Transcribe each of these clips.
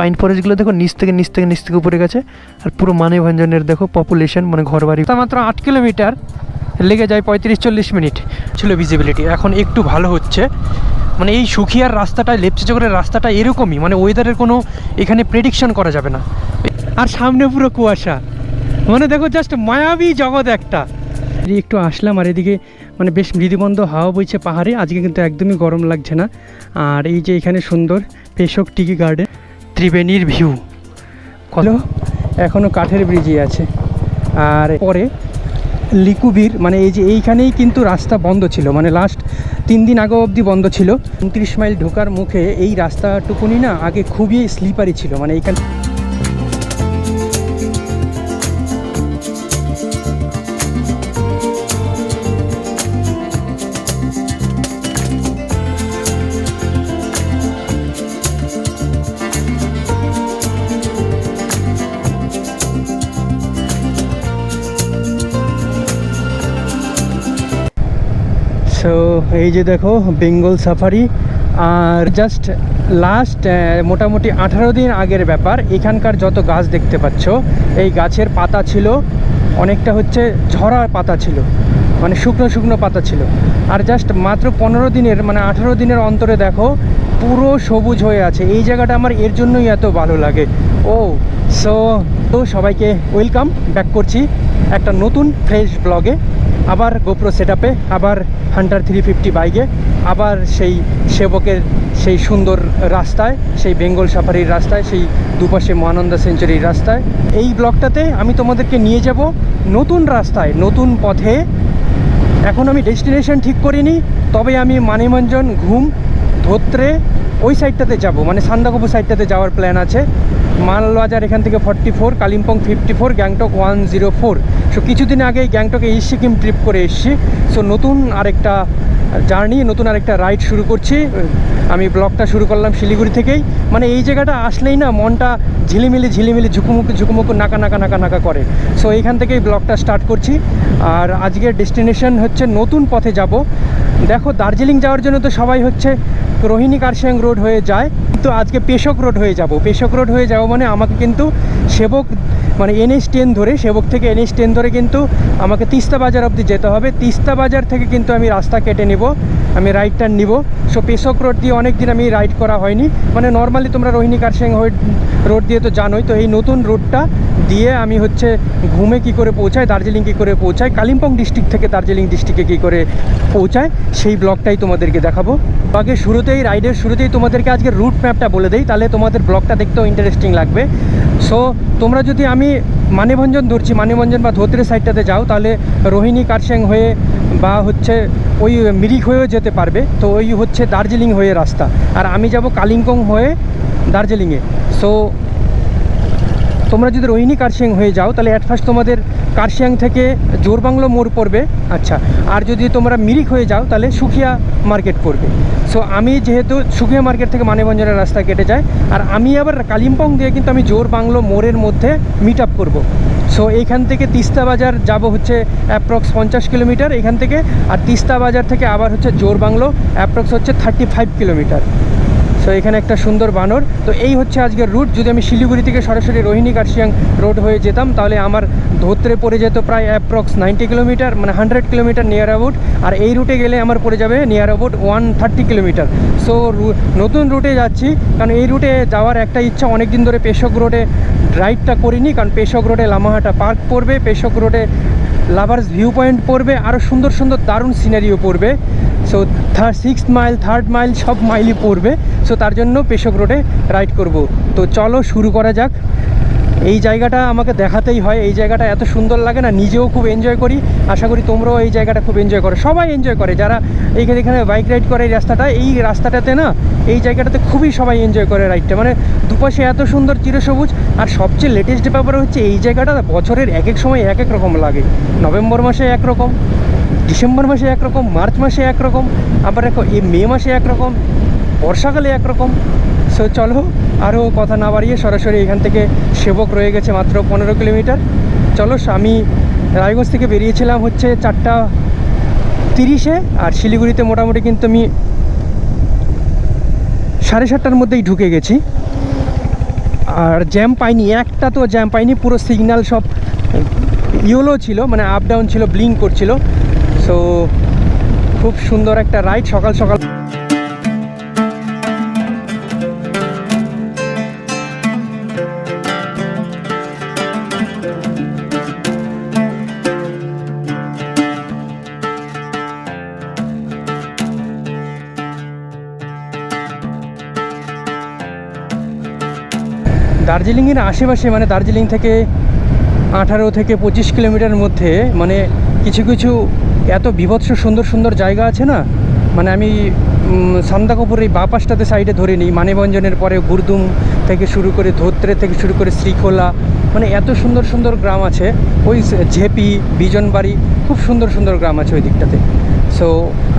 Pine ফরেস্টগুলো দেখো নিচ থেকে নিচ থেকে নিচ থেকে উপরে গেছে। আর পুরো মানেভঞ্জনের দেখো পপুলেশন মানে ঘর বাড়ি তা মাত্র আট কিলোমিটার লেগে যায় পঁয়ত্রিশ চল্লিশ মিনিট। ছিল ভিজিবিলিটি এখন একটু ভালো হচ্ছে। মানে এই সুখিয়ার রাস্তাটা লেপচেচকরের রাস্তাটা এরকমই মানে ওয়েদারের কোনো এখানে প্রেডিকশন করা যাবে না। আর সামনে পুরো কুয়াশা। মানে দেখো জাস্ট মায়াবী জগৎ একটা। একটু আসলাম আর এদিকে মানে বেশ মৃদুবন্ধ হাওয়া বইছে পাহাড়ে। আজকে কিন্তু একদমই গরম লাগছে না। আর এই যে এখানে সুন্দর পেশক টিকি গার্ডেন ত্রিবেণীর ভিউ হলো এখনও কাঠের ব্রিজই আছে। আর পরে লিকুবির মানে এই যে এইখানেই কিন্তু রাস্তা বন্ধ ছিল মানে লাস্ট তিন দিন আগে অবধি বন্ধ ছিল। উনত্রিশ মাইল ঢোকার মুখে এই রাস্তাটুকুনি না আগে খুবই স্লিপারি ছিল মানে এইখানে এই যে দেখো, বেঙ্গল সাফারি। আর জাস্ট লাস্ট মোটামুটি আঠারো দিন আগের ব্যাপার। এখানকার যত গাছ দেখতে পাচ্ছ, এই গাছের পাতা ছিল, অনেকটা হচ্ছে ঝরা পাতা ছিল মানে শুকনো শুকনো পাতা ছিল। আর জাস্ট মাত্র পনেরো দিনের মানে আঠারো দিনের অন্তরে দেখো, পুরো সবুজ হয়ে আছে। এই জায়গাটা আমার এর জন্যই এত ভালো লাগে। ও সো তো সবাইকে ওয়েলকাম ব্যাক করছি। একটা নতুন ফ্রেশ ব্লগে আবার গোপ্রো সেট আবার হান্টার থ্রি ফিফটি বাইকে আবার সেই সেবকের সেই সুন্দর রাস্তায়, সেই বেঙ্গল সাফারির রাস্তায়, সেই দুপাশে মহানন্দা সেঞ্চুরির রাস্তায়। এই ব্লগটাতে আমি তোমাদেরকে নিয়ে যাব নতুন রাস্তায়, নতুন পথে। এখন আমি ডেস্টিনেশন ঠিক করিনি, তবে আমি মানিমঞ্জন, ঘুম, ধোত্রে ওই সাইডটাতে যাব মানে সান্দাকপু সাইডটাতে যাওয়ার প্ল্যান আছে। মালবাজার এখান থেকে forty four, Kalimpong fifty four, Gangtok one zero four. So কিছুদিন আগেই গ্যাংটকে এই সিকিম ট্রিপ করে এসেছি। সো নতুন আরেকটা জার্নি, নতুন আরেকটা রাইড শুরু করছি। আমি ব্লগটা শুরু করলাম শিলিগুড়ি থেকেই। মানে এই জায়গাটা আসলেই না, মনটা ঝিলিমিলি ঝিলিমিলি ঝুকুমুকু ঝুকুমুকু নাকা নাকা নাকা নাকা করে। সো এইখান থেকেই ব্লগটা স্টার্ট করছি। আর আজকের ডেস্টিনেশন হচ্ছে নতুন পথে যাব। দেখো, দার্জিলিং যাওয়ার জন্য তো সবাই হচ্ছে রোহিণী কারশিয়াং রোড হয়ে যায়। তো আজকে পেশক রোড হয়ে যাব। পেশক রোড হয়ে যাব মানে আমাকে কিন্তু সেবক মানে এনএস টেন ধরে, সেবক থেকে এনএস টেন ধরে কিন্তু আমাকে তিস্তা বাজার অবধি যেতে হবে। তিস্তা বাজার থেকে কিন্তু আমি রাস্তা কেটে নিব, আমি রাইড টার্ন নিব। সো পেশক রোড দিয়ে অনেক দিন আমি রাইড করা হয়নি। মানে নর্মালি তোমরা রোহিণী হয়ে রোড দিয়ে তো জানোই, তো এই নতুন রোডটা দিয়ে আমি হচ্ছে ঘুমে কি করে পৌঁছাই, দার্জিলিং কী করে পৌঁছাই, কালিম্পং ডিস্ট্রিক্ট থেকে দার্জিলিং ডিস্ট্রিক্টে কী করে পৌঁছায় সেই ব্লগটাই তোমাদেরকে দেখাবো। আগে শুরুতেই রাইডের শুরুতেই তোমাদেরকে আজকে রুট ম্যাপটা বলে দিই, তাহলে তোমাদের ব্লগটা দেখতেও ইন্টারেস্টিং লাগবে। সো তোমরা যদি আমি মানেভঞ্জন ধরছি, মানেভঞ্জন বা ধোত্রের সাইডটাতে যাও, তাহলে রোহিণী কারসেং হয়ে বা হচ্ছে ওই মিরিক হয়েও যেতে পারবে। তো ওই হচ্ছে দার্জিলিং হয়ে রাস্তা। আর আমি যাব কালিম্পং হয়ে দার্জিলিংয়ে। সো তোমরা যদি রোহিণী কারশিয়াং হয়ে যাও, তাহলে অ্যাট ফার্স্ট তোমাদের কারশিয়াং থেকে জোরবাংলো মোড় পড়বে। আচ্ছা আর যদি তোমরা মিরিক হয়ে যাও, তাহলে সুখিয়া মার্কেট পড়বে। সো আমি যেহেতু সুখিয়া মার্কেট থেকে মানেভঞ্জনের রাস্তা কেটে যায়, আর আমি আবার কালিম্পং দিয়ে কিন্তু আমি জোর বাংলো মোড়ের মধ্যে মিট আপ করব। সো এইখান থেকে তিস্তা বাজার যাব হচ্ছে অ্যাপ্রক্স পঞ্চাশ কিলোমিটার, এখান থেকে, আর তিস্তা বাজার থেকে আবার হচ্ছে জোর বাংলো অ্যাপ্রক্স হচ্ছে থার্টি ফাইভ কিলোমিটার। সো এখানে একটা সুন্দর বানর। তো এই হচ্ছে আজকের রুট যদি আমি শিলিগুড়ি থেকে সরাসরি রোহিণী কার্শিয়াং রোড হয়ে যেতাম, তাহলে আমার ধোত্রে পড়ে যেত প্রায় অ্যাপ্রক্স নাইনটি কিলোমিটার মানে হান্ড্রেড কিলোমিটার নিয়ার অ্যাবাউট আর এই রুটে গেলে আমার পড়ে যাবে near about one thirty kilometre so নতুন রুটে যাচ্ছি। কারণ এই রুটে যাওয়ার একটা ইচ্ছা অনেক দিন ধরে পেশক রোডে ড্রাইভটা করিনি। কারণ পেশক রোডে লামাহাটা পার্ক পড়বে। পেশক রোডে লাভার্স ভিউ পয়েন্ট পড়বে আরও সুন্দর সুন্দর দারুণ সিনারিও পড়বে। So third six mile third mile সব মাইলই পড়বে। সো তার জন্য পেশক রোডে রাইড করব। তো চলো শুরু করা যাক। এই জায়গাটা আমাকে দেখাতেই হয়, এই জায়গাটা এত সুন্দর লাগে না, নিজেও খুব এনজয় করি। আশা করি তোমরাও এই জায়গাটা খুব এনজয় করো। সবাই এনজয় করে, যারা এইখানে এখানে বাইক রাইড করে এই রাস্তাটা, এই রাস্তাটাতে না, এই জায়গাটাতে খুবই সবাই এনজয় করে রাইডটা মানে দুপাশে এত সুন্দর চিরসবুজ, আর সবচেয়ে লেটেস্ট ব্যাপার হচ্ছে এই জায়গাটা বছরের এক এক সময় এক এক রকম লাগে। নভেম্বর মাসে একরকম, ডিসেম্বর মাসে একরকম, মার্চ মাসে একরকম, আবার এই মে মাসে একরকম, বর্ষাকালে একরকম। সো চলো আরও কথা না বাড়িয়ে সরাসরি এখান থেকে সেবক রয়ে গেছে মাত্র পনেরো কিলোমিটার। চলো আমি রায়গঞ্জ থেকে বেরিয়েছিলাম হচ্ছে চারটা তিরিশে, আর শিলিগুড়িতে মোটামুটি কিন্তু আমি সাড়ে সাতটার মধ্যেই ঢুকে গেছি। আর জ্যাম পাইনি, একটা তো জ্যাম পাইনি, পুরো সিগন্যাল সব ইয়েলো ছিল মানে আপ ডাউন ছিল ব্লিঙ্ক করছিল। সো খুব সুন্দর একটা রাইড সকাল সকাল। দার্জিলিংয়ের আশেপাশে মানে দার্জিলিং থেকে আঠারো থেকে পঁচিশ কিলোমিটার মধ্যে মানে কিছু কিছু এত বিভৎস সুন্দর সুন্দর জায়গা আছে না? মানে আমি সান্দাকপুর এই বাপাসটাতে সাইডে ধরে নিই মানেভঞ্জনের পরে গুরদুম থেকে শুরু করে ধোত্রে থেকে শুরু করে শ্রীখোলা মানে এত সুন্দর সুন্দর গ্রাম আছে। ওই ঝেপি, বিজনবাড়ি, খুব সুন্দর সুন্দর গ্রাম আছে ওই দিকটাতে। সো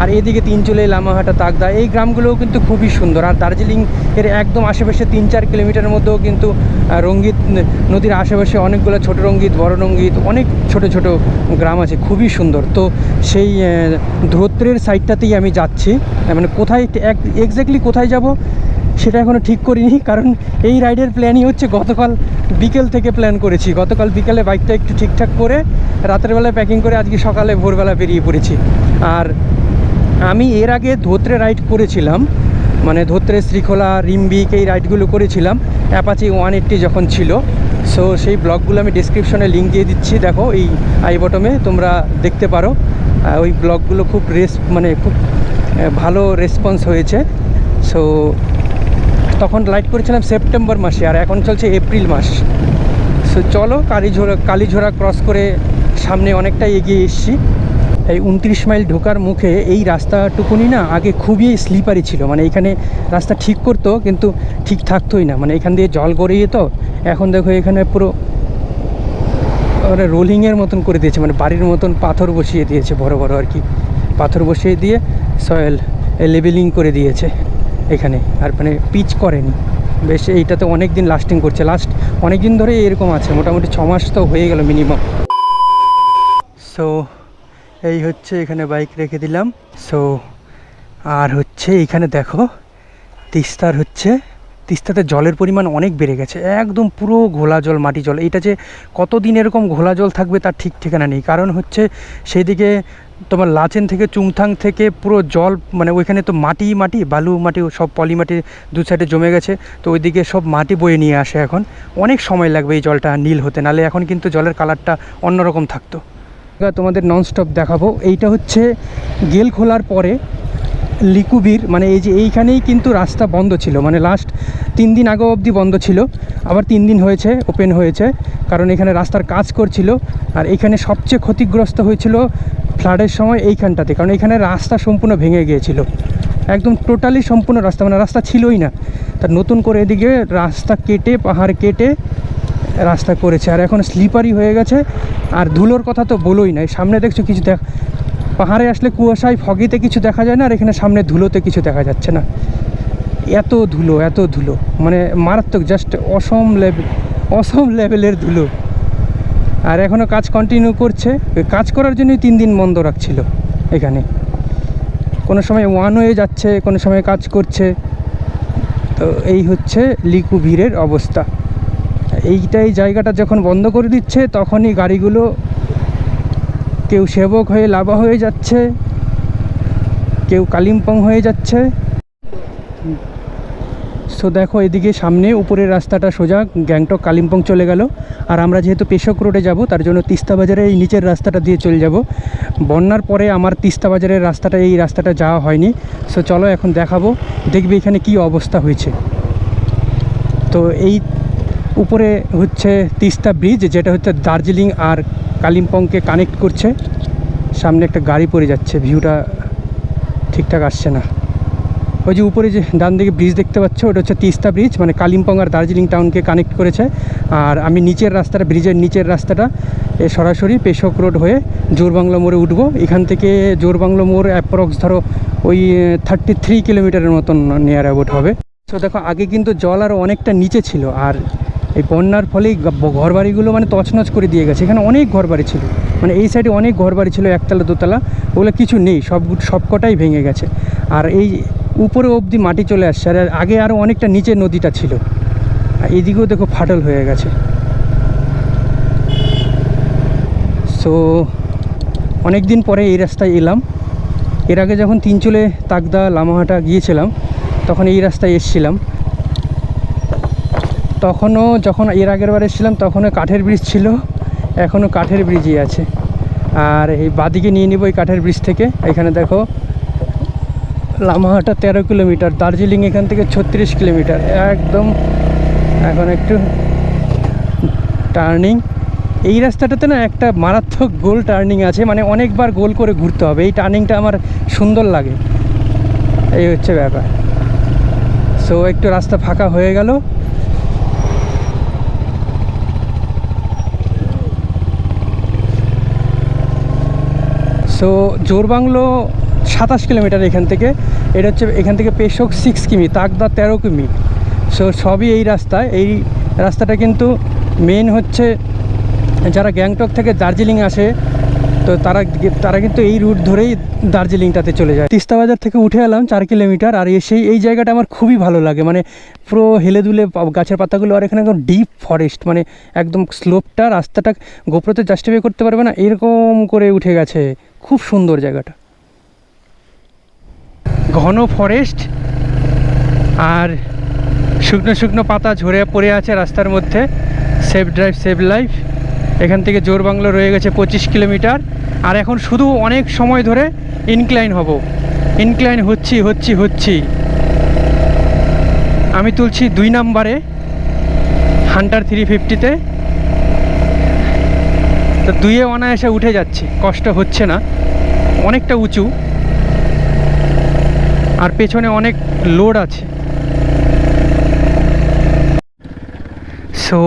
আর এদিকে তিনচুলে লামাহাটা তাকদা এই গ্রামগুলোও কিন্তু খুবই সুন্দর। আর দার্জিলিং এর একদম আশেপাশে তিন চার কিলোমিটারের মধ্যেও কিন্তু রঙ্গিত নদীর আশেপাশে অনেকগুলো ছোট রঙ্গিত, বড় রঙ্গিত, অনেক ছোট ছোট গ্রাম আছে, খুবই সুন্দর। তো সেই ধোত্রের সাইডটাতেই আমি যাচ্ছি। মানে কোথায় এক্স্যাক্টলি কোথায় যাব সেটা এখনও ঠিক করিনি, কারণ এই রাইডের প্ল্যানই হচ্ছে গতকাল বিকেল থেকে প্ল্যান করেছি। গতকাল বিকেলে বাইকটা একটু ঠিকঠাক করে, রাতের বেলায় প্যাকিং করে আজকে সকালে ভোরবেলা বেরিয়ে পড়েছি। আর আমি এর আগে ধোত্রে রাইড করেছিলাম মানে ধোত্রে, শ্রীখোলা রিম্বিক এই রাইডগুলো করেছিলাম, অ্যাপাচি ওয়ান এইট্টি যখন ছিল। সো সেই ব্লগগুলো আমি ডিসক্রিপশনে লিঙ্ক দিয়ে দিচ্ছি, দেখো এই আই বটমে তোমরা দেখতে পারো। ওই ব্লগগুলো খুব রেস মানে খুব ভালো রেসপন্স হয়েছে। সো তখন রাইড করেছিলাম সেপ্টেম্বর মাসে, আর এখন চলছে এপ্রিল মাস। সো চলো কালীঝোড়া কালীঝোড়া ক্রস করে সামনে অনেকটাই এগিয়ে এসেছি। এই উনত্রিশ মাইল ঢোকার মুখে এই রাস্তাটুকুনি না আগে খুবই স্লিপারি ছিল। মানে এখানে রাস্তা ঠিক করতো, কিন্তু ঠিক থাকতোই না। মানে এখান দিয়ে জল গড়িয়ে যেত, এখন দেখো এখানে পুরো রোলিংয়ের মতন করে দিয়েছে। মানে বাড়ির মতন পাথর বসিয়ে দিয়েছে, বড় বড় আর কি। পাথর বসিয়ে দিয়ে সয়েল লেবেলিং করে দিয়েছে এখানে। আর মানে পিচ করেনি। বেশ এইটাতে অনেক দিন লাস্টিং করছে। লাস্ট অনেক দিন ধরে এরকম আছে। মোটামুটি ছ মাস তো হয়ে গেল মিনিমাম সো এই হচ্ছে এখানে বাইক রেখে দিলাম। সো আর হচ্ছে এখানে দেখো, তিস্তার হচ্ছে, তিস্তাতে জলের পরিমাণ অনেক বেড়ে গেছে। একদম পুরো ঘোলা জল, মাটি জল। এটা যে কতদিন এরকম ঘোলা জল থাকবে তার ঠিক ঠিকানা নেই। কারণ হচ্ছে সেইদিকে তোমার লাচেন থেকে, চুংথাং থেকে পুরো জল মানে ওইখানে তো মাটি মাটি, বালু, মাটি, সব পলি মাটি দু সাইডে জমে গেছে। তো ওইদিকে সব মাটি বয়ে নিয়ে আসে এখন। অনেক সময় লাগবে এই জলটা নীল হতে। নালে এখন কিন্তু জলের কালারটা অন্যরকম থাকতো। তোমাদের ননস্টপ দেখাবো। এইটা হচ্ছে গেল খোলার পরে লিকুবির মানে এই যে এইখানেই কিন্তু রাস্তা বন্ধ ছিল মানে লাস্ট তিন দিন আগে অবধি বন্ধ ছিল, আবার তিন দিন হয়েছে ওপেন হয়েছে, কারণ এখানে রাস্তার কাজ করছিল, আর এখানে সবচেয়ে ক্ষতিগ্রস্ত হয়েছিল ফ্লাডের সময় এইখানটাতে, কারণ এখানে রাস্তা সম্পূর্ণ ভেঙে গিয়েছিল, একদম টোটালি সম্পূর্ণ রাস্তা মানে রাস্তা ছিলই না তার নতুন করে এদিকে রাস্তা কেটে, পাহাড় কেটে রাস্তা করেছে, আর এখন স্লিপারি হয়ে গেছে, আর ধুলোর কথা তো বলোই না, এই সামনে দেখছ কিছু দেখ পাহাড়ে আসলে কুয়াশায়, ফগিতে কিছু দেখা যায় না, আর এখানে সামনে ধুলোতে কিছু দেখা যাচ্ছে না। এত ধুলো এত ধুলো। মানে মারাত্মক জাস্ট অসম লেভেল অসম লেভেলের ধুলো। আর এখনও কাজ কন্টিনিউ করছে। কাজ করার জন্যই তিন দিন বন্ধ রাখছিল এখানে। কোনো সময় ওয়ান হয়ে যাচ্ছে, কোনো সময় কাজ করছে। তো এই হচ্ছে লিকু ভিড়ের অবস্থা। এইটাই জায়গাটা যখন বন্ধ করে দিচ্ছে, তখনই গাড়িগুলো কেউ সেবক হয়ে লাভা হয়ে যাচ্ছে, কেউ কালিম্পং হয়ে যাচ্ছে। সো দেখো এদিকে সামনে, উপরের রাস্তাটা সোজা, গ্যাংটক কালিম্পং চলে গেল। আর আমরা যেহেতু পেশক রোডে যাব, তার জন্য তিস্তা বাজারের এই নিচের রাস্তাটা দিয়ে চলে যাব। বন্যার পরে আমার তিস্তা বাজারের রাস্তাটা, এই রাস্তাটা যাওয়া হয়নি। সো চলো এখন দেখাবো, দেখবে এখানে কি অবস্থা হয়েছে। তো এই উপরে হচ্ছে তিস্তা ব্রিজ, যেটা হচ্ছে দার্জিলিং আর কালিম্পংকে কানেক্ট করছে। সামনে একটা গাড়ি পড়ে যাচ্ছে ভিউটা ঠিকঠাক আসছে না। ওই যে উপরে যে ডান দিকে ব্রিজ দেখতে পাচ্ছ, ওটা হচ্ছে তিস্তা ব্রিজ মানে কালিম্পং আর দার্জিলিং টাউনকে কানেক্ট করেছে। আর আমি নিচের রাস্তাটা ব্রিজের নিচের রাস্তাটা, এ সরাসরি পেশক রোড হয়ে জোরবাংলা মোড়ে উঠবো। এখান থেকে জোরবাংলা মোড় অ্যাপ্রক্স ধরো ওই থার্টি থ্রি কিলোমিটারের মতন নিয়ার অ্যাবাউট হবে। তো দেখো, আগে কিন্তু জল আরও অনেকটা নিচে ছিল, আর এই বন্যার ফলেই ঘরবাড়িগুলো মানে তছনছ করে দিয়ে গেছে। এখানে অনেক ঘরবাড়ি ছিল। মানে এই সাইডে অনেক ঘরবাড়ি ছিল, একতলা, দোতলা। ওগুলো কিছু নেই, সব সবকটাই ভেঙে গেছে। আর এই উপরে অবধি মাটি চলে আসছে। আর আগে আরও অনেকটা নিচে নদীটা ছিল। আর এদিকেও দেখো ফাটল হয়ে গেছে। সো অনেক দিন পরে এই রাস্তায় এলাম। এর আগে যখন তিনচুলে তাকদা লামাহাটা গিয়েছিলাম, তখন এই রাস্তায় এসেছিলাম। তখনও যখন এর আগের বার এসেছিলাম, তখনও কাঠের ব্রিজ ছিল। এখনও কাঠের ব্রিজই আছে। আর এই বাদিকে নিয়ে নিব এই কাঠের ব্রিজ থেকে। এখানে দেখো, লামাহাটা তেরো কিলোমিটার, দার্জিলিং এখান থেকে ছত্রিশ কিলোমিটার। একদম এখন একটু টার্নিং এই রাস্তাটাতে না একটা মারাত্মক গোল টার্নিং আছে মানে অনেকবার গোল করে ঘুরতে হবে। এই টার্নিংটা আমার সুন্দর লাগে। এই হচ্ছে ব্যাপার। সো একটু রাস্তা ফাঁকা হয়ে গেল। সো জোরবাংলো সাতাশ কিলোমিটার এখান থেকে। এটা হচ্ছে এখান থেকে পেশক সিক্স কিমি তাকদা তেরো কিমি। সো সবই এই রাস্তা। এই রাস্তাটা কিন্তু মেন হচ্ছে যারা গ্যাংটক থেকে দার্জিলিং আসে, তো তারা তারা কিন্তু এই রুট ধরেই দার্জিলিংটাতে চলে যায়। তিস্তা বাজার থেকে উঠে এলাম চার কিলোমিটার, আর সেই, এই জায়গাটা আমার খুবই ভালো লাগে। মানে পুরো হেলে দুলে গাছের পাতাগুলো আর এখানে একদম ডিপ ফরেস্ট মানে একদম স্লোপটা রাস্তাটা গোপ্রতে জাস্টিফাই করতে পারবে না, এরকম করে উঠে গেছে। খুব সুন্দর জায়গাটা। ঘন ফরেস্ট আর শুকনো শুকনো পাতা ঝরে পড়ে আছে রাস্তার মধ্যে। সেফ ড্রাইভ সেভ লাইফ এখান থেকে জোর বাংলো রয়ে গেছে পঁচিশ কিলোমিটার। আর এখন শুধু অনেক সময় ধরে ইনক্লাইন হব। ইনক্লাইন হচ্ছি হচ্ছি হচ্ছি। আমি তুলছি দুই নাম্বারে হান্টার থ্রি ফিফটিতে তো দুইয়ে অনায়াসে উঠে যাচ্ছে, কষ্ট হচ্ছে না, অনেকটা উঁচু। আর পেছনে অনেক লোড আছে। সো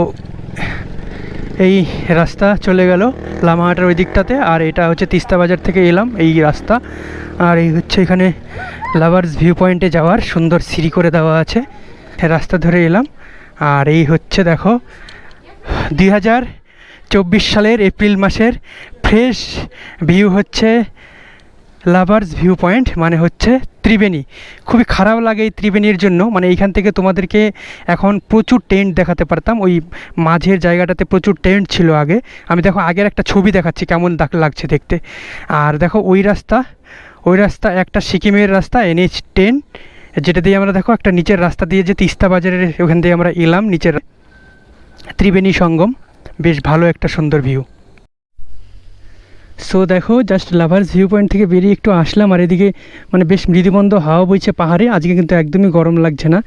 এই রাস্তা চলে গেল লামাহাটার ওই দিকটাতে, আর এটা হচ্ছে তিস্তা বাজার থেকে এলাম এই রাস্তা। আর এই হচ্ছে এখানে লাভার্স ভিউ পয়েন্টে যাওয়ার, সুন্দর সিঁড়ি করে দেওয়া আছে। রাস্তা ধরে এলাম। আর এই হচ্ছে দেখো, দুই হাজার চব্বিশ সালের এপ্রিল মাসের ফ্রেশ ভিউ হচ্ছে লাভার্স ভিউ পয়েন্ট মানে হচ্ছে ত্রিবেণী। খুবই খারাপ লাগে এই ত্রিবেণীর জন্য মানে এইখান থেকে তোমাদেরকে এখন প্রচুর টেন্ট দেখাতে পারতাম, ওই মাঝের জায়গাটাতে প্রচুর টেন্ট ছিল আগে। আমি দেখো আগের একটা ছবি দেখাচ্ছি কেমন লাগছে দেখতে। আর দেখো ওই রাস্তা ওই রাস্তা একটা সিকিমের রাস্তা, এনএইচ টেন যেটা দিয়ে আমরা দেখো একটা নিচের রাস্তা দিয়ে যে তিস্তা বাজারের ওখান দিয়ে আমরা এলাম, নিচের ত্রিবেণী সঙ্গম। বেশ ভালো একটা সুন্দর ভিউ সো দেখো জাস্ট লাভার্স ভিউ পয়েন্ট থেকে বেরিয়ে একটু আসলাম, আর এদিকে মানে বেশ মৃদুবন্ধ হাওয়া বইছে পাহাড়ে, আজকে কিন্তু একদমই গরম লাগছে না।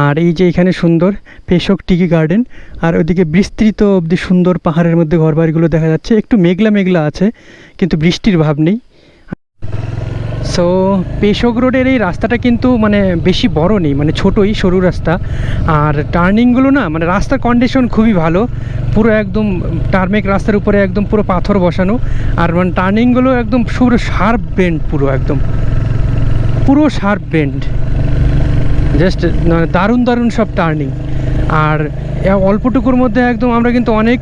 আর এই যে এখানে সুন্দর পেশক টিকি গার্ডেন আর ওদিকে বিস্তৃত অব্দি সুন্দর পাহাড়ের মধ্যে ঘরবাড়িগুলো দেখা যাচ্ছে। একটু মেঘলা মেঘলা আছে, কিন্তু বৃষ্টির ভাব নেই। সো পেশক রোডের এই রাস্তাটা কিন্তু মানে বেশি বড় নেই মানে ছোটোই সরু রাস্তা। আর টার্নিংগুলো না মানে রাস্তার কন্ডিশন খুবই ভালো। পুরো একদম টার্মেক রাস্তার উপরে একদম পুরো পাথর বসানো। আর মানে টার্নিংগুলো একদম পুরো শার্প বেন্ড পুরো একদম। পুরো শার্প বেন্ড জাস্ট মানে দারুণ দারুণ সব টার্নিং আর অল্পটুকুর মধ্যে একদম আমরা কিন্তু অনেক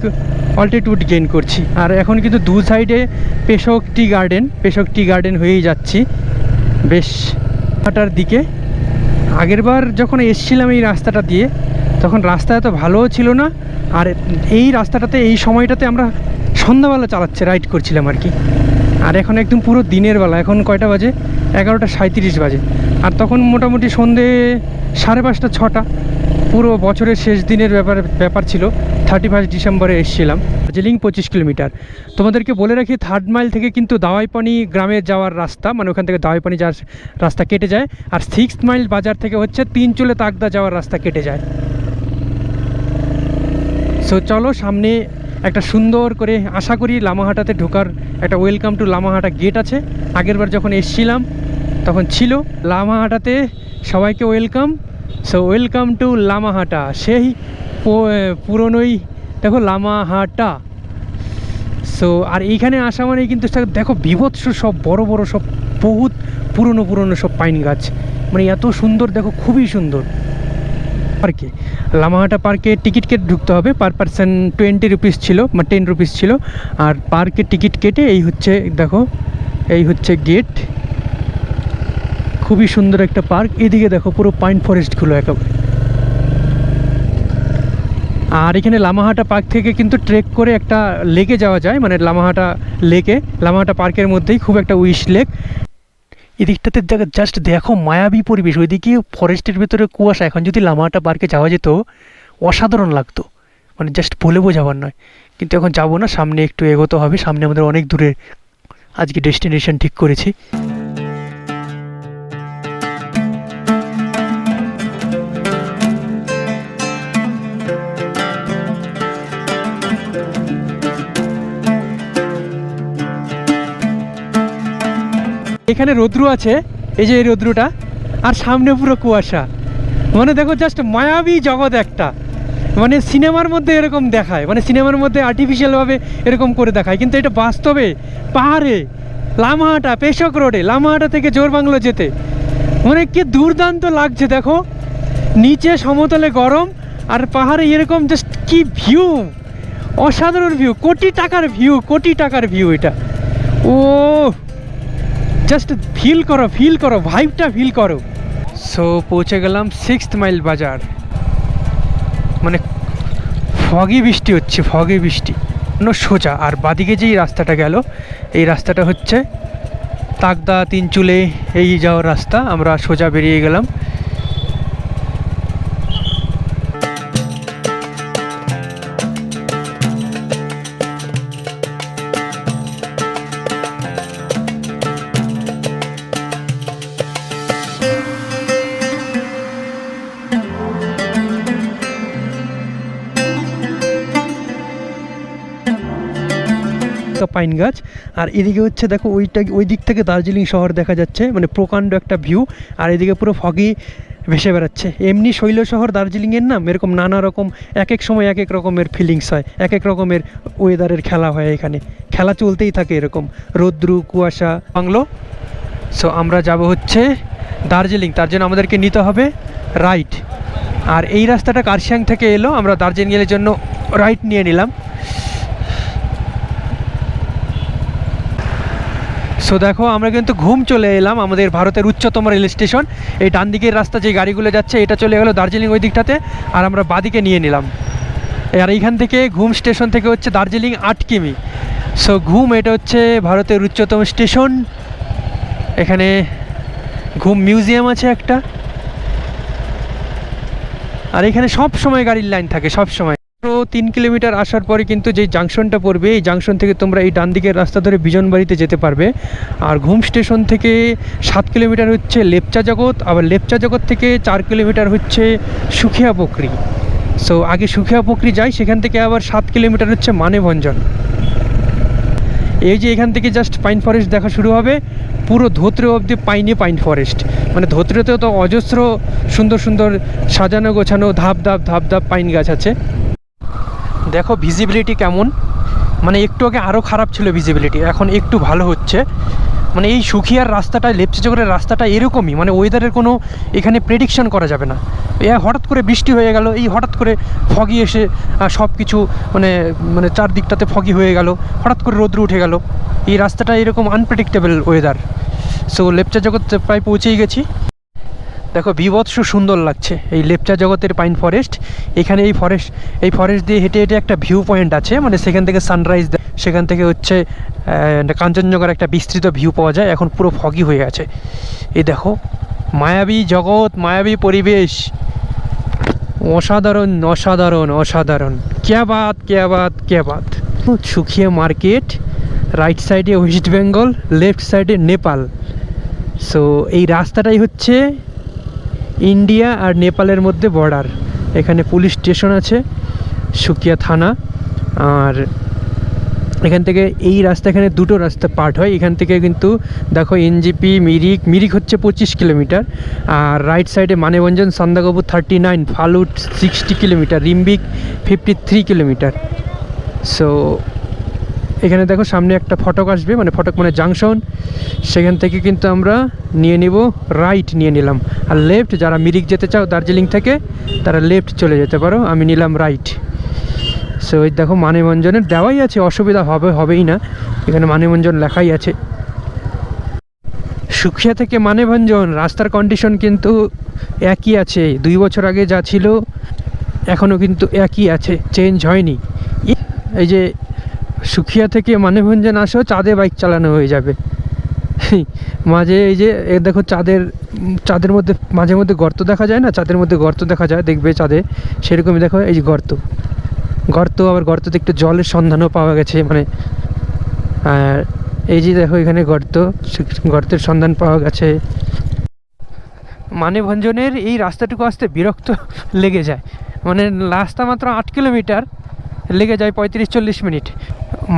অল্টিটিউড গেইন করছি। আর এখন কিন্তু দু সাইডে পেশক টি গার্ডেন পেশক টি গার্ডেন হয়েই যাচ্ছি। বেশ হাটার দিকে। আগেরবার যখন এসছিলাম এই রাস্তাটা দিয়ে, তখন রাস্তা এত ভালোও ছিল না। আর এই রাস্তাটাতে, এই সময়টাতে আমরা সন্ধ্যাবেলা চালাচ্ছে রাইড করছিলাম আর কি। আর এখন একদম পুরো দিনের বেলা, এখন কয়টা বাজে? এগারোটা সাঁত্রিশ বাজে। আর তখন মোটামুটি সন্ধে সাড়ে পাঁচটা, ছটা। পুরো বছরের শেষ দিনের ব্যাপার ব্যাপার ছিল। থার্টি ফার্স্ট ডিসেম্বরে এসেছিলাম। দার্জিলিং পঁচিশ কিলোমিটার। তোমাদেরকে বলে রাখি থার্ড মাইল থেকে কিন্তু দাওয়াইপানি গ্রামে যাওয়ার রাস্তা মানে ওখান থেকে দাওয়াইপানি যাওয়ার রাস্তা কেটে যায়। আর সিক্স মাইল বাজার থেকে হচ্ছে তিন চুলে তাকদা যাওয়ার রাস্তা কেটে যায়। সো চলো সামনে একটা সুন্দর করে আশা করি লামাহাটাতে ঢোকার একটা ওয়েলকাম টু লামাহাটা গেট আছে। আগেরবার যখন এসছিলাম, তখন ছিল। লামাহাটাতে সবাইকে welcome so welcome to Lamahatta সেই পুরনোই, দেখো লামাহাটা সো আর এইখানে আসা মানে কিন্তু দেখো বিভৎস সব, বড় বড় সব, বহুত পুরনো পুরনো সব পাইন গাছ। মানে এত সুন্দর, দেখো খুবই সুন্দর। পার্কে লামাহাটা পার্কে টিকিট কেটে ঢুকতে হবে। পার পার্সন টোয়েন্টি রুপিস ছিল মানে টেন রুপিস ছিল। আর পার্কে টিকিট কেটে এই হচ্ছে, দেখো, এই হচ্ছে গেট খুবই সুন্দর একটা পার্ক। এদিকে দেখো পুরো পাইন ফরেস্টগুলো একেবারে। আর এখানে লামাহাটা পার্ক থেকে কিন্তু ট্রেক করে একটা লেকে যাওয়া যায় মানে লামাহাটা লেকে, লামাহাটা পার্কের মধ্যেই খুব একটা উইশ লেক। এদিকটাতে দেখা জাস্ট দেখো মায়াবী পরিবেশ, ওইদিকে ফরেস্টের ভেতরে কুয়াশা। এখন যদি লামাহাটা পার্কে যাওয়া যেত, অসাধারণ লাগতো। মানে জাস্ট বলে বোঝাবার নয়। কিন্তু এখন যাব না, সামনে একটু এগোতে হবে, সামনে আমাদের অনেক দূরে আজকে ডেস্টিনেশন ঠিক করেছি। এখানে রৌদ্র আছে, এই যে এই রৌদ্রটা, আর সামনে পুরো কুয়াশা। মানে দেখো জাস্ট মায়াবী জগৎ একটা। মানে সিনেমার মধ্যে এরকম দেখায় মানে সিনেমার মধ্যে আর্টিফিশিয়ালভাবে এরকম করে দেখায়, কিন্তু এটা বাস্তবে পাহাড়ে, লামাহাটা, পেশক রোডে, লামাহাটা থেকে জোরবাংলো যেতে। মানে কি দুর্দান্ত লাগছে দেখো। নিচে সমতলে গরম, আর পাহাড়ে এরকম জাস্ট কি ভিউ অসাধারণ ভিউ কোটি টাকার ভিউ কোটি টাকার ভিউ এটা। ও জাস্ট ফিল করো ফিল করো ভাইবটা ফিল করো। সো পৌঁছে গেলাম সিক্স মাইল বাজার। মানে ফগি বৃষ্টি হচ্ছে ফগি বৃষ্টি। সোজা। আর বাদিকে যেই রাস্তাটা গেল, এই রাস্তাটা হচ্ছে তাকদা তিনচুলে এই যাওয়ার রাস্তা। আমরা সোজা বেরিয়ে গেলাম। তো পাইন গাছ। আর এদিকে হচ্ছে দেখো ওইটা ওই দিক থেকে দার্জিলিং শহর দেখা যাচ্ছে মানে প্রকাণ্ড একটা ভিউ আর এদিকে পুরো ফগি ভেসে বেড়াচ্ছে। এমনি শৈল শহর দার্জিলিংয়ের নাম এরকম নানা রকম এক এক সময় এক এক রকমের ফিলিংস হয় এক এক রকমের ওয়েদারের খেলা হয় এখানে। খেলা চলতেই থাকে এরকম। রৌদ্রু, কুয়াশা, বাংলো। সো আমরা যাব হচ্ছে দার্জিলিং। তার জন্য আমাদেরকে নিতে হবে রাইট আর এই রাস্তাটা কার্শিয়াং থেকে এলো, আমরা দার্জিলিংয়ের জন্য রাইট নিয়ে নিলাম। সো দেখো, আমরা কিন্তু ঘুম চলে এলাম আমাদের ভারতের উচ্চতম রেল স্টেশন। এই ডান দিকের রাস্তা যে গাড়িগুলো যাচ্ছে, এটা চলে গেলো দার্জিলিং ওই দিকটাতে, আর আমরা বাদিকে নিয়ে নিলাম। আর এইখান থেকে ঘুম স্টেশন থেকে হচ্ছে দার্জিলিং আট কিমি সো ঘুম এটা হচ্ছে ভারতের উচ্চতম স্টেশন। এখানে ঘুম মিউজিয়াম আছে একটা। আর এখানে সব সময় গাড়ির লাইন থাকে, সব সময়। মাত্র তিন কিলোমিটার আসার পরে কিন্তু যে জাংশনটা পড়বে, এই জাংশন থেকে তোমরা এই ডান দিকের রাস্তা ধরে বিজনবাড়িতে যেতে পারবে। আর ঘুম স্টেশন থেকে সাত কিলোমিটার হচ্ছে লেপচা জগৎ, আবার লেপচা জগৎ থেকে চার কিলোমিটার হচ্ছে সুখিয়া বকরি সো আগে সুখিয়া বকরি যাই, সেখান থেকে আবার সাত কিলোমিটার হচ্ছে মানেভঞ্জন। এই যে এখান থেকে জাস্ট পাইন ফরেস্ট দেখা শুরু হবে, পুরো ধোত্রে অবধি পাইনে পাইন ফরেস্ট মানে ধোত্রেতেও তো অজস্র সুন্দর সুন্দর সাজানো গোছানো ধাপ ধাপ ধাপ ধাপ পাইন গাছ আছে। দেখো ভিজিবিলিটি কেমন? মানে একটু আগে আরও খারাপ ছিল ভিজিবিলিটি এখন একটু ভালো হচ্ছে। মানে এই সুখিয়ার রাস্তাটা লেপচাচকরের রাস্তাটা এরকমই মানে ওয়েদারের কোনো এখানে প্রেডিকশন করা যাবে না। এ হঠাৎ করে বৃষ্টি হয়ে গেল, এই হঠাৎ করে ফগি এসে সব কিছু মানে মানে চারদিকটাতে ফগি হয়ে গেল, হঠাৎ করে রোদ্র উঠে গেল। এই রাস্তাটা এরকম আনপ্রেডিক্টেবল ওয়েদার সো লেপচা জগৎ প্রায় পৌঁছেই গেছি। দেখো, বিভৎস সুন্দর লাগছে এই লেপচা জগতের পাইন ফরেস্ট। এখানে এই ফরেস্ট এই ফরেস্ট দিয়ে হেঁটে হেঁটে একটা ভিউ পয়েন্ট আছে মানে সেখান থেকে সানরাইজ সেখান থেকে হচ্ছে কাঞ্চনজঙ্ঘার একটা বিস্তৃত ভিউ পাওয়া যায়, এখন পুরো ফগি হয়ে আছে এই দেখো, মায়াবী জগৎ, মায়াবী পরিবেশ। অসাধারণ অসাধারণ অসাধারণ। ক্যা বাত ক্যা বাত ক্যা বাত। সুখিয়া মার্কেট রাইট সাইডে ওয়েস্ট বেঙ্গল লেফট সাইডে নেপাল সো এই রাস্তাটাই হচ্ছে ইন্ডিয়া আর নেপালের মধ্যে বর্ডার এখানে পুলিশ স্টেশন আছে, সুকিয়া থানা। আর এখান থেকে এই রাস্তা, এখানে দুটো রাস্তা পার্ট হয়। এখান থেকে কিন্তু দেখো এনজিপি মিরিক মিরিক হচ্ছে পঁচিশ কিলোমিটার। আর রাইট সাইডে Maneybhanjan Sandakphu thirty nine Phalut sixty kilometre, Rimbik fifty three kilometre. So এখানে দেখো সামনে একটা ফটক আসবে মানে ফটক মানে জাংশন সেখান থেকে কিন্তু আমরা নিয়ে নিব রাইট নিয়ে নিলাম। আর লেফট যারা মিরিক যেতে চাও, দার্জিলিং থেকে, তারা লেফট চলে যেতে পারো। আমি নিলাম রাইট সো ওই দেখো মানেমঞ্জনের, দেওয়াই আছে, অসুবিধা হবে, হবেই না। এখানে মানেমঞ্জন লেখাই আছে। সুখিয়া থেকে মানেভঞ্জন রাস্তার কন্ডিশন কিন্তু একই আছে। দুই বছর আগে যা ছিল এখনও কিন্তু একই আছে চেঞ্জ হয়নি। এই যে সুখিয়া থেকে মানেভঞ্জন আসো চাঁদে বাইক চালানো হয়ে যাবে। মাঝে এই যে দেখো চাঁদের চাঁদের মধ্যে, মাঝে মধ্যে গর্ত দেখা যায় না? চাঁদের মধ্যে গর্ত দেখা যায়, দেখবে চাঁদে? সেরকমই দেখো, এই যে গর্ত। গর্ত, আবার গর্ততে একটু জলের সন্ধানও পাওয়া গেছে মানে আর এই যে দেখো এখানে গর্ত গর্তের সন্ধান পাওয়া গেছে। মানেভঞ্জনের এই রাস্তাটুকু আসতে বিরক্ত লেগে যায়। মানে রাস্তা মাত্র আট কিলোমিটার লেগে যায় পঁয়ত্রিশ চল্লিশ মিনিট।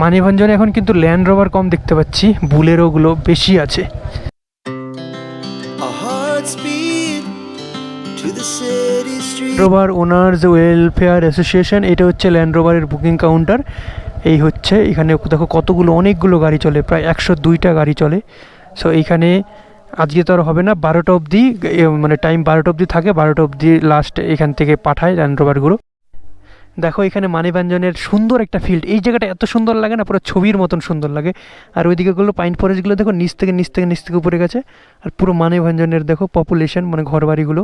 মানেভঞ্জনে এখন কিন্তু ল্যান্ড রোভার কম দেখতে পাচ্ছি বুলেরোগুলো বেশি আছে. রোভার ওনার্স ওয়েলফেয়ার অ্যাসোসিয়েশন এটা হচ্ছে ল্যান্ড রোভারের বুকিং কাউন্টার এই হচ্ছে এখানে দেখো কতগুলো অনেকগুলো গাড়ি চলে প্রায় একশো দুইটা গাড়ি চলে। সো এইখানে আজকে তো আর হবে না বারোটা অবধি মানে টাইম বারোটা অবধি থাকে বারোটা অবধি লাস্ট এখান থেকে পাঠায় ল্যান্ড রোভারগুলো দেখো, এখানে মানিব্যঞ্জনের সুন্দর একটা ফিল্ড এই জায়গাটা এত সুন্দর লাগে না, পুরো ছবির মতন সুন্দর লাগে। আর ওইদিকে গুলো পাইন ফরেস্টগুলো দেখো, নিচ থেকে নিচ থেকে নিচ থেকে উপরে গেছে। আর পুরো মানিব্যঞ্জনের দেখো পপুলেশন মানে ঘরবাড়িগুলো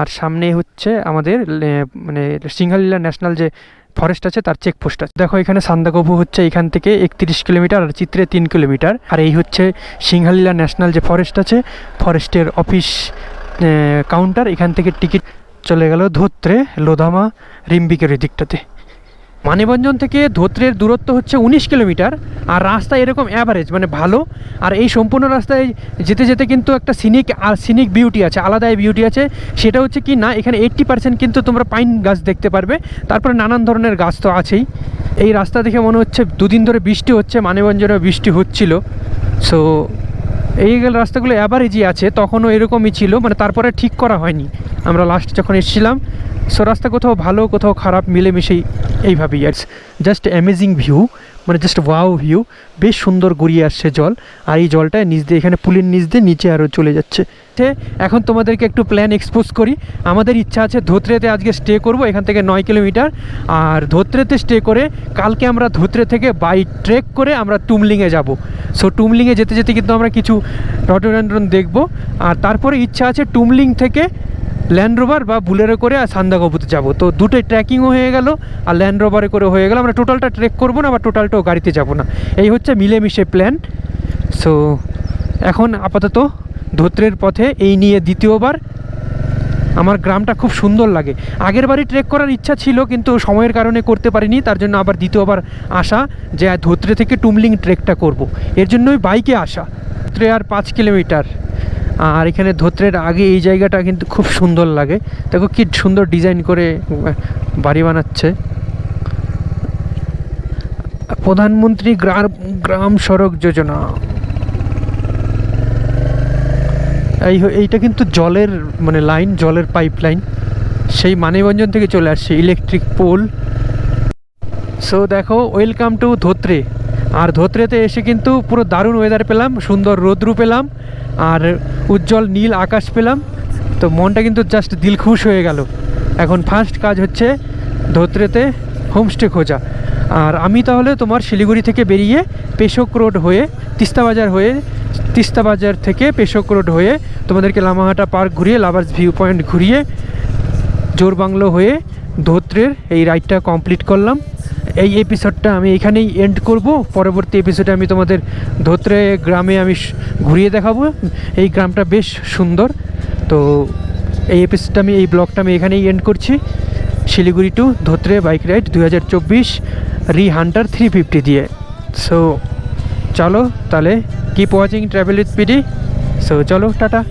আর সামনে হচ্ছে আমাদের মানে সিংহালীলা ন্যাশনাল যে ফরেস্ট আছে, তার চেকপোস্ট আছে। দেখো, এখানে সান্দাকবু হচ্ছে এখান থেকে একত্রিশ কিলোমিটার, আর চিত্রে তিন কিলোমিটার। আর এই হচ্ছে সিংহালীলা ন্যাশনাল যে ফরেস্ট আছে ফরেস্টের অফিস কাউন্টার এখান থেকে টিকিট চলে গেল ধোত্রে লোধামা রিম্বিকের দিকটাতে মানিবঞ্জন থেকে ধোত্রের দূরত্ব হচ্ছে উনিশ কিলোমিটার, আর রাস্তা এরকম অ্যাভারেজ মানে ভালো। আর এই সম্পূর্ণ রাস্তায় যেতে যেতে কিন্তু একটা সিনিক আর সিনিক বিউটি আছে, আলাদাই বিউটি আছে। সেটা হচ্ছে কি, না, এখানে এইট্টি পার্সেন্ট কিন্তু তোমরা পাইন গাছ দেখতে পারবে। তারপরে নানান ধরনের গাছ তো আছেই। এই রাস্তা দেখে মনে হচ্ছে দুদিন ধরে বৃষ্টি হচ্ছে মানিবঞ্জনে বৃষ্টি হচ্ছিল। সো এই গেল রাস্তাগুলো অ্যাভারেজই আছে, তখনও এরকমই ছিল মানে তারপরে ঠিক করা হয়নি। আমরা লাস্ট যখন এসেছিলাম সো রাস্তা কোথাও ভালো, কোথাও খারাপ, মিলেমিশেই এইভাবেই, আর জাস্ট অ্যামেজিং ভিউ মানে জাস্ট ওয়াও ভিউ বেশ সুন্দর গড়িয়ে আসছে জল। আর এই জলটা নিচ দিয়ে, এখানে পুলের নিচ দিয়ে নিচে আরও চলে যাচ্ছে। এখন তোমাদেরকে একটু প্ল্যান এক্সপোজ করি। আমাদের ইচ্ছা আছে ধোত্রেতে আজকে স্টে করব, এখান থেকে নয় কিলোমিটার। আর ধোত্রেতে স্টে করে কালকে আমরা ধোত্রে থেকে বাই ট্রেক করে আমরা টুমলিংয়ে যাব। সো টুমলিংয়ে যেতে যেতে কিন্তু আমরা কিছু রটোডেন্ড্রন দেখব। আর তারপরে ইচ্ছা আছে টুমলিং থেকে ল্যান্ড রোভার বা বুলেরো করে আর সান্দাকবুতে যাব। তো দুটোই ট্রেকিংও হয়ে গেল আর ল্যান্ড রোভারে করে হয়ে গেল। আমরা টোটালটা ট্রেক করব না বা টোটালটাও গাড়িতে যাব না। এই হচ্ছে মিলেমিশে প্ল্যান সো এখন আপাতত ধোত্রের পথে এই নিয়ে দ্বিতীয়বার আমার গ্রামটা খুব সুন্দর লাগে। আগের বারই ট্রেক করার ইচ্ছা ছিল, কিন্তু সময়ের কারণে করতে পারিনি, তার জন্য আবার দ্বিতীয়বার আসা যে ধোত্রে থেকে টুমলিং ট্রেকটা করব। এর জন্যই বাইকে আসা। ধোত্রে আর পাঁচ কিলোমিটার আর এখানে ধোত্রের আগে এই জায়গাটা কিন্তু খুব সুন্দর লাগে। দেখো কি সুন্দর ডিজাইন করে বাড়ি বানাচ্ছে। প্রধানমন্ত্রী গ্রাম গ্রাম সড়ক যোজনা। এই এইটা কিন্তু জলের মানে লাইন, জলের পাইপ লাইন সেই মানিবঞ্জন থেকে চলে আসছে ইলেকট্রিক পোল। সো দেখো ওয়েলকাম টু ধোত্রে। আর ধোত্রেতে এসে কিন্তু পুরো দারুণ ওয়েদার পেলাম, সুন্দর রোদ্রু পেলাম, আর উজ্জ্বল নীল আকাশ পেলাম। তো মনটা কিন্তু জাস্ট দিল খুশ হয়ে গেল। এখন ফার্স্ট কাজ হচ্ছে ধোত্রেতে হোমস্টে খোঁজা। আর আমি তাহলে তোমার শিলিগুড়ি থেকে বেরিয়ে পেশক রোড হয়ে, তিস্তা বাজার হয়ে, তিস্তা বাজার থেকে পেশক রোড হয়ে তোমাদেরকে লামাহাটা পার্ক ঘুরিয়ে লাভার্স ভিউ পয়েন্ট ঘুরিয়ে জোরবাংলো হয়ে ধোত্রের এই রাইডটা কমপ্লিট করলাম। এই এপিসোডটা আমি এখানেই এন্ড করব। পরবর্তী এপিসোডে আমি তোমাদের ধোত্রে গ্রামে আমি ঘুরিয়ে দেখাবো। এই গ্রামটা বেশ সুন্দর। তো এই এপিসোডটা আমি, এই ব্লগটা আমি এখানেই এন্ড করছি। Siliguri to Dhotrey bike ride দু হাজার চব্বিশ রি হান্টার থ্রি ফিফটি দিয়ে। সো চলো তাহলে keep watching travel with PD so চলো, টাটা।